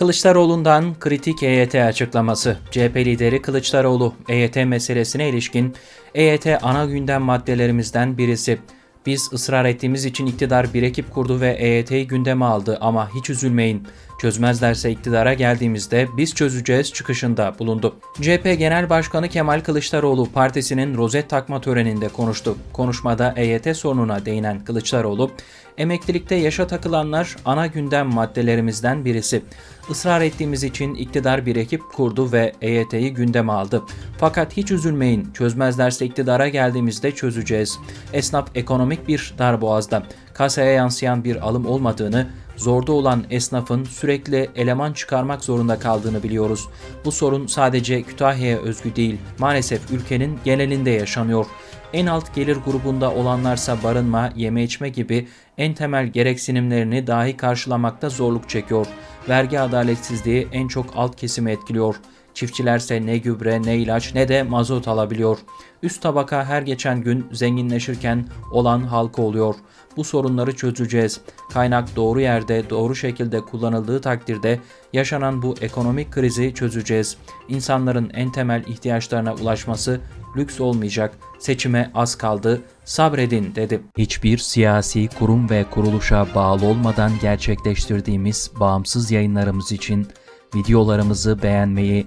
Kılıçdaroğlu'ndan kritik EYT açıklaması. CHP lideri Kılıçdaroğlu, EYT meselesine ilişkin EYT ana gündem maddelerimizden birisi. Biz ısrar ettiğimiz için iktidar bir ekip kurdu ve EYT'yi gündeme aldı ama hiç üzülmeyin. Çözmezlerse iktidara geldiğimizde biz çözeceğiz çıkışında bulundu. CHP Genel Başkanı Kemal Kılıçdaroğlu partisinin rozet takma töreninde konuştu. Konuşmada EYT sorununa değinen Kılıçdaroğlu, emeklilikte yaşa takılanlar ana gündem maddelerimizden birisi. Israr ettiğimiz için iktidar bir ekip kurdu ve EYT'yi gündeme aldı. Fakat hiç üzülmeyin, çözmezlerse iktidara geldiğimizde çözeceğiz. Esnaf ekonomik bir darboğazda. Kasaya yansıyan bir alım olmadığını, zorda olan esnafın sürekli eleman çıkarmak zorunda kaldığını biliyoruz. Bu sorun sadece Kütahya'ya özgü değil, maalesef ülkenin genelinde yaşanıyor. En alt gelir grubunda olanlarsa barınma, yeme içme gibi en temel gereksinimlerini dahi karşılamakta zorluk çekiyor. Vergi adaletsizliği en çok alt kesimi etkiliyor. Çiftçilerse ne gübre, ne ilaç ne de mazot alabiliyor. Üst tabaka her geçen gün zenginleşirken olan halka oluyor. Bu sorunları çözeceğiz. Kaynak doğru yerde, doğru şekilde kullanıldığı takdirde yaşanan bu ekonomik krizi çözeceğiz. İnsanların en temel ihtiyaçlarına ulaşması lüks olmayacak. Seçime az kaldı. Sabredin dedi. Hiçbir siyasi kurum ve kuruluşa bağlı olmadan gerçekleştirdiğimiz bağımsız yayınlarımız için videolarımızı beğenmeyi,